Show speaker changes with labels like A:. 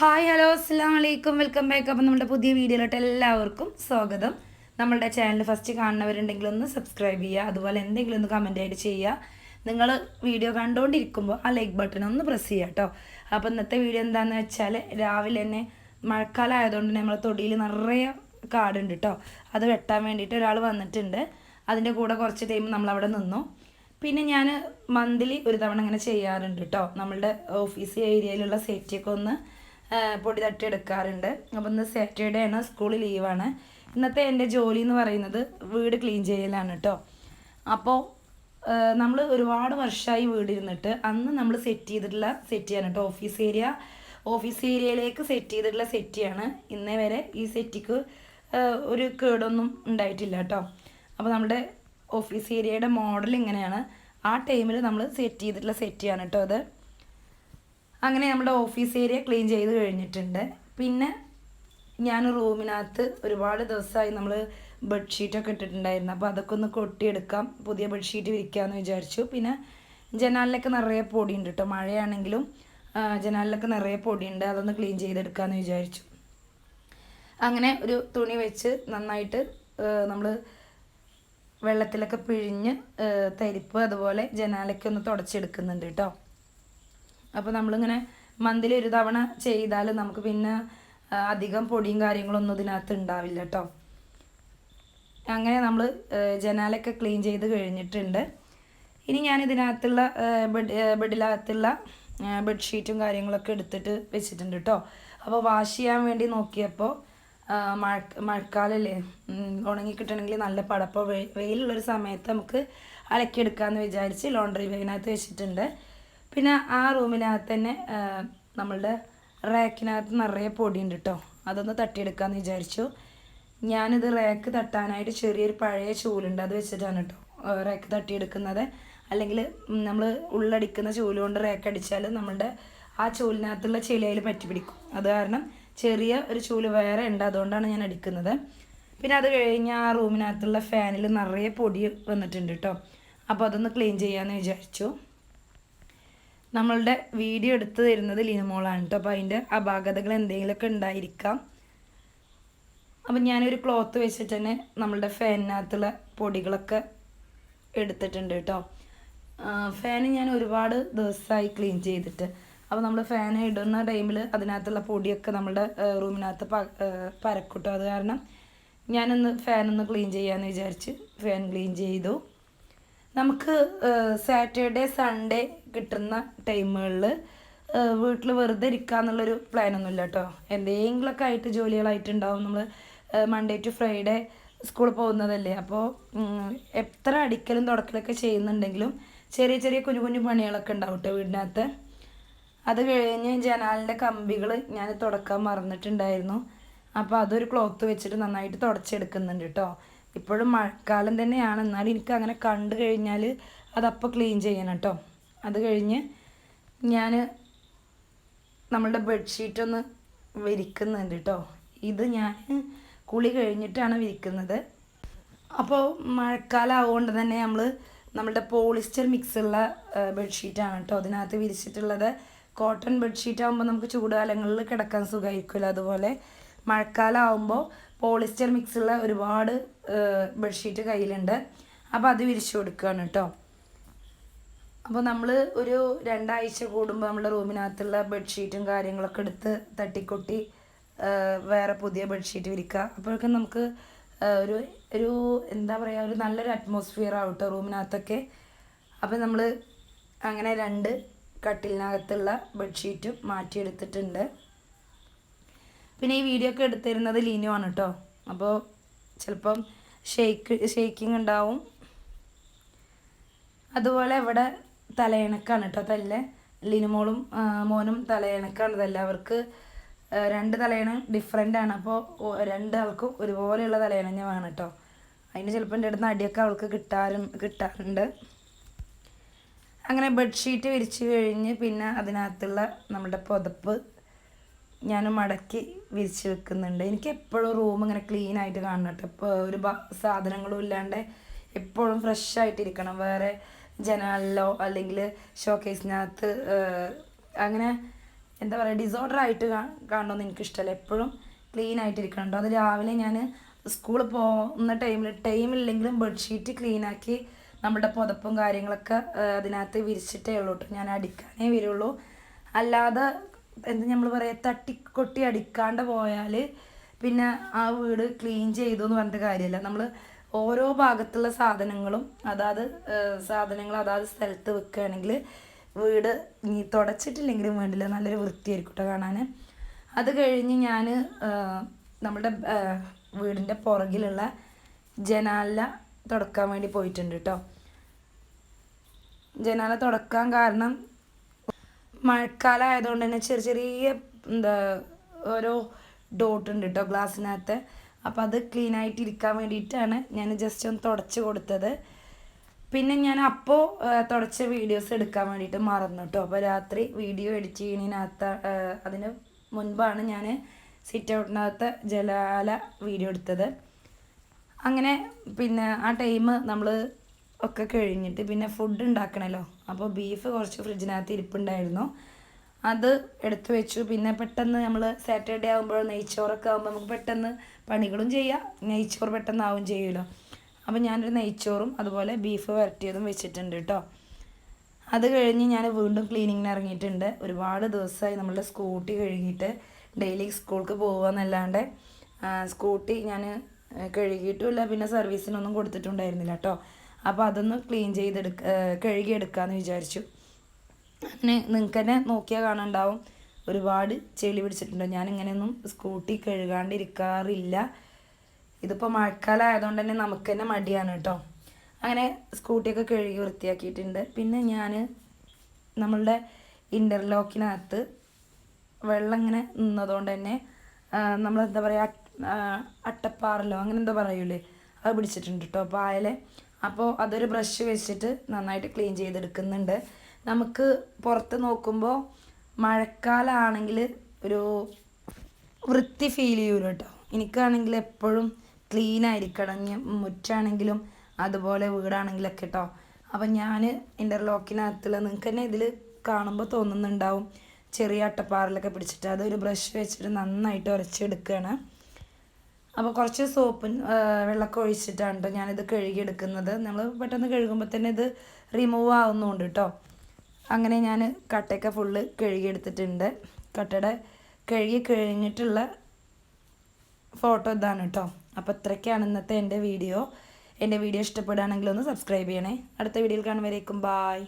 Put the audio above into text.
A: Hi hello അസ്സാം വലൈക്കും welcome back അപ്പം നമ്മുടെ പുതിയ വീഡിയോയിലോട്ട് എല്ലാവർക്കും സ്വാഗതം. നമ്മളുടെ ചാനൽ ഫസ്റ്റ് കാണുന്നവരുണ്ടെങ്കിൽ ഒന്ന് സബ്സ്ക്രൈബ് ചെയ്യുക. അതുപോലെ എന്തെങ്കിലും ഒന്ന് കമന്റ് ആയിട്ട് ചെയ്യുക. നിങ്ങൾ വീഡിയോ കണ്ടുകൊണ്ടിരിക്കുമ്പോൾ ആ ലൈക്ക് ബട്ടൺ ഒന്ന് പ്രസ് ചെയ്യുക കേട്ടോ അപ്പോൾ ഇന്നത്തെ വീഡിയോ എന്താണെന്ന് വെച്ചാൽ രാവിലെ തന്നെ മഴക്കാലം ആയതുകൊണ്ട് നമ്മൾ തൊടിയിൽ നിറയെ കാടുണ്ട് കേട്ടോ അത് വെട്ടാൻ വേണ്ടിയിട്ട് ഒരാൾ വന്നിട്ടുണ്ട്. അതിന്റെ കൂടെ കുറച്ച് ടൈം നമ്മളവിടെ നിന്നു. പിന്നെ ഞാൻ മന്ത്ലി ഒരു തവണ ഇങ്ങനെ ചെയ്യാറുണ്ട് കേട്ടോ നമ്മളുടെ ഓഫീസ് ഏരിയയിലുള്ള സേഫ്റ്റിയൊക്കെ ഒന്ന് പൊടി തട്ടി എടുക്കാറുണ്ട് അപ്പോൾ ഇന്ന് സാറ്റർഡേ ആണ് സ്കൂൾ ലീവാണ് ഇന്നത്തെ എന്റെ ജോലി എന്ന് പറയുന്നത് വീട് ക്ലീൻ ചെയ്യലാണ് കേട്ടോ അപ്പോൾ നമ്മൾ ഒരുപാട് വർഷമായി വീടിരുന്നിട്ട് അന്ന് നമ്മൾ സെറ്റ് ചെയ്തിട്ടുള്ള സെറ്റിയാണ് കേട്ടോ ഓഫീസ് ഏരിയ ഓഫീസ് ഏരിയയിലേക്ക് സെറ്റ് ചെയ്തിട്ടുള്ള സെറ്റിയാണ് ഇന്നേ വരെ ഈ സെറ്റിക്ക് ഒരു കേടൊന്നും ഉണ്ടായിട്ടില്ല കേട്ടോ അപ്പോൾ നമ്മുടെ ഓഫീസ് ഏരിയയുടെ മോഡൽ ഇങ്ങനെയാണ്. ആ ടൈമിൽ നമ്മൾ സെറ്റ് ചെയ്തിട്ടുള്ള സെറ്റിയാണ് കേട്ടോ അത് അങ്ങനെ നമ്മുടെ ഓഫീസ് ഏരിയ ക്ലീൻ ചെയ്ത് കഴിഞ്ഞിട്ടുണ്ട്. പിന്നെ ഞാൻ റൂമിനകത്ത് ഒരുപാട് ദിവസമായി നമ്മൾ ബെഡ്ഷീറ്റൊക്കെ ഇട്ടിട്ടുണ്ടായിരുന്നു. അപ്പോൾ അതൊക്കെ ഒന്ന് കൊട്ടിയെടുക്കാം. പുതിയ ബെഡ്ഷീറ്റ് വിരിക്കാമെന്ന് വിചാരിച്ചു. പിന്നെ ജനാലിലൊക്കെ നിറയെ പൊടിയുണ്ട് കേട്ടോ. മഴയാണെങ്കിലും ജനാലിലൊക്കെ നിറയെ പൊടിയുണ്ട്. അതൊന്ന് ക്ലീൻ ചെയ്തെടുക്കാമെന്ന് വിചാരിച്ചു. അങ്ങനെ ഒരു തുണി വെച്ച് നന്നായിട്ട് നമ്മൾ വെള്ളത്തിലൊക്കെ പിഴിഞ്ഞ് തരിപ്പ് അതുപോലെ ജനാലൊക്കെ ഒന്ന് തുടച്ചെടുക്കുന്നുണ്ട് കേട്ടോ. അപ്പോൾ നമ്മളിങ്ങനെ മന്തിൽ ഒരു തവണ ചെയ്താൽ നമുക്ക് പിന്നെ അധികം പൊടിയും കാര്യങ്ങളൊന്നും ഇതിനകത്ത് ഉണ്ടാവില്ല കേട്ടോ അങ്ങനെ നമ്മൾ ജനാലൊക്കെ ക്ലീൻ ചെയ്ത് കഴിഞ്ഞിട്ടുണ്ട്. ഇനി ഞാൻ ഇതിനകത്തുള്ള ബെഡ് ബെഡിലകത്തുള്ള ബെഡ്ഷീറ്റും കാര്യങ്ങളൊക്കെ എടുത്തിട്ട് വെച്ചിട്ടുണ്ട് കേട്ടോ അപ്പോൾ വാഷ് ചെയ്യാൻ വേണ്ടി നോക്കിയപ്പോൾ മഴ മഴക്കാലല്ലേ ഉണങ്ങി കിട്ടണമെങ്കിൽ നല്ല പടപ്പോൾ വെയിലുള്ളൊരു സമയത്ത് നമുക്ക് അലക്കിയെടുക്കാമെന്ന് വിചാരിച്ച് ലോണ്ടറി ബാഗിനകത്ത് വെച്ചിട്ടുണ്ട്. പിന്നെ ആ റൂമിനകത്ത് തന്നെ നമ്മളുടെ റാക്കിനകത്ത് നിറയെ പൊടിയുണ്ട് കേട്ടോ അതൊന്ന് തട്ടിയെടുക്കാമെന്ന് വിചാരിച്ചു. ഞാനിത് റാക്ക് തട്ടാനായിട്ട് ചെറിയൊരു പഴയ ചൂലുണ്ട് അത് വെച്ചിട്ടാണ് കേട്ടോ റാക്ക് തട്ടിയെടുക്കുന്നത്. അല്ലെങ്കിൽ നമ്മൾ ഉള്ളടിക്കുന്ന ചൂൽ കൊണ്ട് റാക്ക് അടിച്ചാൽ നമ്മളുടെ ആ ചൂലിനകത്തുള്ള ചെളിയിൽ പറ്റി പിടിക്കും. അത് കാരണം ചെറിയ ഒരു ചൂൽ വേറെ ഉണ്ട് അതുകൊണ്ടാണ് ഞാൻ അടിക്കുന്നത്. പിന്നെ അത് കഴിഞ്ഞ് ആ റൂമിനകത്തുള്ള ഫാനിൽ നിറയെ പൊടി വന്നിട്ടുണ്ട് കേട്ടോ അപ്പോൾ അതൊന്ന് ക്ലീൻ ചെയ്യാമെന്ന് വിചാരിച്ചു. നമ്മളുടെ വീഡിയോ എടുത്തു തരുന്നത് ലിനമോളാണ് കേട്ടോ അപ്പോൾ അതിന്റെ അപാകതകൾ എന്തെങ്കിലുമൊക്കെ ഉണ്ടായിരിക്കാം. അപ്പം ഞാനൊരു ക്ലോത്ത് വെച്ചിട്ട് തന്നെ നമ്മളുടെ ഫാനിനകത്തുള്ള പൊടികളൊക്കെ എടുത്തിട്ടുണ്ട് കേട്ടോ ഫാൻ ഞാൻ ഒരുപാട് ദിവസമായി ക്ലീൻ ചെയ്തിട്ട്. അപ്പോൾ നമ്മൾ ഫാൻ ഇടുന്ന ടൈമിൽ അതിനകത്തുള്ള പൊടിയൊക്കെ നമ്മുടെ റൂമിനകത്ത് പരക്കൂട്ടോ അത് കാരണം ഞാനൊന്ന് ഫാനൊന്ന് ക്ലീൻ ചെയ്യാമെന്ന് വിചാരിച്ച് ഫാൻ ക്ലീൻ ചെയ്തു. നമുക്ക് സാറ്റർഡേ സൺഡേ കിട്ടുന്ന ടൈമുകളിൽ വീട്ടിൽ വെറുതെ ഇരിക്കാന്നുള്ളൊരു പ്ലാനൊന്നുമില്ല കേട്ടോ എന്തെങ്കിലുമൊക്കെ ആയിട്ട് ജോലികളായിട്ടുണ്ടാവും. നമ്മൾ മൺഡേ ടു ഫ്രൈഡേ സ്കൂളിൽ പോകുന്നതല്ലേ. അപ്പോൾ എത്ര അടിക്കലും തുടക്കലൊക്കെ ചെയ്യുന്നുണ്ടെങ്കിലും ചെറിയ ചെറിയ കുഞ്ഞു കുഞ്ഞു പണികളൊക്കെ ഉണ്ടാവും കേട്ടോ വീടിനകത്ത്. അത് കഴിഞ്ഞ് ജനാലിന്റെ കമ്പികൾ ഞാൻ തുടക്കാൻ മറന്നിട്ടുണ്ടായിരുന്നു. അപ്പോൾ അതൊരു ക്ലോത്ത് വെച്ചിട്ട് നന്നായിട്ട് തുടച്ചെടുക്കുന്നുണ്ട് കേട്ടോ ഇപ്പോഴും മഴക്കാലം തന്നെയാണ്. എന്നാലും എനിക്ക് അങ്ങനെ കണ്ടു കഴിഞ്ഞാൽ അതപ്പോൾ ക്ലീൻ ചെയ്യണം കേട്ടോ അത് കഴിഞ്ഞ് ഞാൻ നമ്മളുടെ ബെഡ്ഷീറ്റൊന്ന് വിരിക്കുന്നുണ്ട് കേട്ടോ ഇത് ഞാൻ കുളി കഴിഞ്ഞിട്ടാണ് വിരിക്കുന്നത്. അപ്പോൾ മഴക്കാലം ആവുകൊണ്ട് തന്നെ നമ്മൾ നമ്മുടെ പോളിസ്റ്റർ മിക്സ് ഉള്ള ബെഡ്ഷീറ്റാണ് കേട്ടോ അതിനകത്ത് വിരിച്ചിട്ടുള്ളത്. കോട്ടൺ ബെഡ്ഷീറ്റ് ആകുമ്പോൾ നമുക്ക് ചൂടുകാലങ്ങളിൽ കിടക്കാൻ സുഖമായിരിക്കുമല്ലോ അതുപോലെ മഴക്കാലം ആകുമ്പോൾ പോളിസ്റ്റർ മിക്സുള്ള ഒരുപാട് ബെഡ്ഷീറ്റ് കയ്യിലുണ്ട്. അപ്പോൾ അത് വിരിച്ചു കൊടുക്കുകയാണ് കേട്ടോ അപ്പോൾ നമ്മൾ ഒരു രണ്ടാഴ്ച കൂടുമ്പോൾ നമ്മുടെ റൂമിനകത്തുള്ള ബെഡ്ഷീറ്റും കാര്യങ്ങളൊക്കെ എടുത്ത് തട്ടിക്കൊട്ടി വേറെ പുതിയ ബെഡ്ഷീറ്റ് വിരിക്കുക അപ്പോഴൊക്കെ നമുക്ക് ഒരു ഒരു എന്താ പറയുക ഒരു നല്ലൊരു അറ്റ്മോസ്ഫിയർ ആവും കേട്ടോ റൂമിനകത്തൊക്കെ. അപ്പോൾ നമ്മൾ അങ്ങനെ രണ്ട് കട്ടിലിനകത്തുള്ള ബെഡ്ഷീറ്റും മാറ്റിയെടുത്തിട്ടുണ്ട്. പിന്നെ ഈ വീഡിയോ ഒക്കെ എടുത്തിരുന്നത് ലീനു ആണ് കേട്ടോ അപ്പോൾ ചിലപ്പം ഷെയ്ക്ക് ഷെയ്ക്കിങ് ഉണ്ടാവും. അതുപോലെ ഇവിടെ തലയിണക്കാണ് കേട്ടോ തല്ല്. ലിനുമോളും മോനും തലയിണക്കാണ് തല്ല. അവർക്ക് രണ്ട് തലയിണ ഡിഫറെന്റ് ആണ്. അപ്പോൾ രണ്ടാൾക്കും ഒരുപോലെയുള്ള തലയിണഞ്ഞ വേണം കേട്ടോ അതിന് ചിലപ്പോൾ എന്റെ അടുത്ത് അടിയൊക്കെ അവൾക്ക് കിട്ടാറും കിട്ടാറുണ്ട്. അങ്ങനെ ബെഡ്ഷീറ്റ് വിരിച്ചു കഴിഞ്ഞ് പിന്നെ അതിനകത്തുള്ള നമ്മുടെ പുതപ്പ് ഞാൻ മടക്കി വിരിച്ച് വെക്കുന്നുണ്ട്. എനിക്ക് എപ്പോഴും റൂം ഇങ്ങനെ ക്ലീൻ ആയിട്ട് കാണണം ഇപ്പോൾ ഒരു സാധനങ്ങളും ഇല്ലാണ്ട് എപ്പോഴും ഫ്രഷ് ആയിട്ടിരിക്കണം. വേറെ ജനാലിലോ അല്ലെങ്കിൽ ഷോക്കേസിനകത്ത് അങ്ങനെ എന്താ പറയുക ഡിസോർഡർ ആയിട്ട് കാണണമെന്ന് എനിക്കിഷ്ടമല്ല എപ്പോഴും ക്ലീൻ ആയിട്ടിരിക്കണം കേട്ടോ അത് രാവിലെ ഞാൻ സ്കൂളിൽ പോകുന്ന ടൈമിൽ ടൈമില്ലെങ്കിലും ബെഡ്ഷീറ്റ് ക്ലീൻ ആക്കി നമ്മുടെ പുതപ്പും കാര്യങ്ങളൊക്കെ അതിനകത്ത് വിരിച്ചിട്ടേ ഉള്ളൂ കേട്ടോ ഞാൻ അടിക്കാനേ വരുള്ളൂ. അല്ലാതെ എന്ത് നമ്മൾ പറയുക തട്ടിക്കൊട്ടി അടിക്കാണ്ട് പോയാൽ പിന്നെ ആ വീട് ക്ലീൻ ചെയ്തു എന്ന് പറഞ്ഞിട്ട് കാര്യമില്ല നമ്മൾ ഓരോ ഭാഗത്തുള്ള സാധനങ്ങളും അതാത് സാധനങ്ങൾ അതാത് സ്ഥലത്ത് വെക്കുകയാണെങ്കിൽ വീട് നീ തുടച്ചിട്ടില്ലെങ്കിലും വേണ്ടില്ല. നല്ലൊരു വൃത്തിയായിരിക്കും കേട്ടോ കാണാൻ അത് കഴിഞ്ഞ് ഞാൻ നമ്മുടെ വീടിന്റെ പുറകിലുള്ള ജനാല തുടക്കാൻ വേണ്ടി പോയിട്ടുണ്ട് കേട്ടോ ജനാല തുടക്കാൻ കാരണം മഴക്കാലം ആയതുകൊണ്ട് തന്നെ ചെറിയ ചെറിയ എന്താ ഓരോ ഡോട്ട് ഉണ്ട് കേട്ടോ ഗ്ലാസ്സിനകത്ത്. അപ്പോൾ അത് ക്ലീൻ ആയിട്ട് ഇരിക്കാൻ വേണ്ടിയിട്ടാണ് ഞാൻ ജസ്റ്റ് ഒന്ന് തുടച്ച് കൊടുത്തത്. പിന്നെ ഞാൻ അപ്പോൾ തുടച്ച വീഡിയോസ് എടുക്കാൻ വേണ്ടിയിട്ട് മറന്നു കേട്ടോ അപ്പോൾ രാത്രി വീഡിയോ എഡിറ്റ് ചെയ്യുന്നതിനകത്ത് അതിന് മുൻപാണ് ഞാൻ സിറ്റ് ഔട്ടിനകത്ത് ജലാല വീഡിയോ എടുത്തത്. അങ്ങനെ പിന്നെ ആ ടൈം നമ്മൾ ഒക്കെ കഴിഞ്ഞിട്ട് പിന്നെ ഫുഡ് ഉണ്ടാക്കണമല്ലോ അപ്പോൾ ബീഫ് കുറച്ച് ഫ്രിഡ്ജിനകത്ത് ഇരിപ്പുണ്ടായിരുന്നു. അത് എടുത്തു വെച്ചു. പിന്നെ പെട്ടെന്ന് നമ്മൾ സാറ്റർഡേ ആകുമ്പോൾ നെയ്ച്ചോറൊക്കെ ആകുമ്പോൾ നമുക്ക് പെട്ടെന്ന് പണികളും ചെയ്യാം. നെയ്ച്ചോറ് പെട്ടെന്ന് ആവും ചെയ്യുമല്ലോ. അപ്പോൾ ഞാനൊരു നെയ്ച്ചോറും അതുപോലെ ബീഫ് വരട്ടിയതും വെച്ചിട്ടുണ്ട് കേട്ടോ അത് കഴിഞ്ഞ് ഞാൻ വീണ്ടും ക്ലീനിങ്ങിന് ഇറങ്ങിയിട്ടുണ്ട്. ഒരുപാട് ദിവസമായി നമ്മളുടെ സ്കൂട്ടി കഴുകിയിട്ട് ഡെയിലി സ്കൂൾക്ക് പോകുകയെന്നല്ലാണ്ട് സ്കൂട്ടി ഞാൻ കഴുകിയിട്ടുമില്ല പിന്നെ സർവീസിനൊന്നും കൊടുത്തിട്ടുണ്ടായിരുന്നില്ല കേട്ടോ അപ്പോൾ അതൊന്ന് ക്ലീൻ ചെയ്തെടുക്ക കഴുകിയെടുക്കാമെന്ന് വിചാരിച്ചു. അങ്ങനെ നിങ്ങൾക്ക് തന്നെ നോക്കിയാൽ കാണാണ്ടാവും. ഒരുപാട് ചെളി പിടിച്ചിട്ടുണ്ട്. ഞാൻ ഇങ്ങനെയൊന്നും സ്കൂട്ടി കഴുകാണ്ടിരിക്കാറില്ല. ഇതിപ്പോൾ മഴക്കാലം ആയതുകൊണ്ട് തന്നെ നമുക്ക് തന്നെ മടിയാണ് കേട്ടോ അങ്ങനെ സ്കൂട്ടിയൊക്കെ കഴുകി വൃത്തിയാക്കിയിട്ടുണ്ട്. പിന്നെ ഞാൻ നമ്മളുടെ ഇന്റർലോക്കിനകത്ത് വെള്ളം ഇങ്ങനെ നിന്നതുകൊണ്ട് തന്നെ നമ്മളെന്താ പറയുക അട്ടപ്പാറലോ അങ്ങനെ എന്താ പറയൂലേ അത് പിടിച്ചിട്ടുണ്ട് കേട്ടോ പായലെ അപ്പോൾ അതൊരു ബ്രഷ് വെച്ചിട്ട് നന്നായിട്ട് ക്ലീൻ ചെയ്തെടുക്കുന്നുണ്ട്. നമുക്ക് പുറത്ത് നോക്കുമ്പോൾ മഴക്കാലമാണെങ്കിൽ ഒരു വൃത്തി ഫീൽ ചെയ്യൂല കേട്ടോ എനിക്കാണെങ്കിൽ എപ്പോഴും ക്ലീൻ ആയിരിക്കണം. മുറ്റാണെങ്കിലും അതുപോലെ വീടാണെങ്കിലൊക്കെ കേട്ടോ അപ്പം ഞാൻ ഇന്റർലോക്കിനകത്തുള്ള നിങ്ങൾക്ക് തന്നെ ഇതിൽ കാണുമ്പോൾ തോന്നുന്നുണ്ടാവും. ചെറിയ അട്ടപ്പാറിലൊക്കെ പിടിച്ചിട്ട് അതൊരു ബ്രഷ് വെച്ചിട്ട് നന്നായിട്ട് ഉരച്ചെടുക്കുകയാണ് അപ്പോൾ കുറച്ച് സോപ്പ് വെള്ളമൊക്കെ ഒഴിച്ചിട്ടാണ് കേട്ടോ ഞാനിത് കഴുകിയെടുക്കുന്നത്. നമ്മൾ പെട്ടെന്ന് കഴുകുമ്പോൾ തന്നെ ഇത് റിമൂവ് ആവുന്നുണ്ട് കേട്ടോ അങ്ങനെ ഞാൻ കട്ടയൊക്കെ ഫുള്ള് കഴുകിയെടുത്തിട്ടുണ്ട്. കട്ടയുടെ കഴുകി കഴിഞ്ഞിട്ടുള്ള ഫോട്ടോ ഇതാണ് കേട്ടോ അപ്പോൾ ഇത്രയ്ക്കാണ് ഇന്നത്തെ എന്റെ വീഡിയോ. എന്റെ വീഡിയോ ഇഷ്ടപ്പെടുകയാണെങ്കിൽ ഒന്ന് സബ്സ്ക്രൈബ് ചെയ്യണേ. അടുത്ത വീഡിയോയിൽ കാണുമ്പോഴേക്കും ബായ്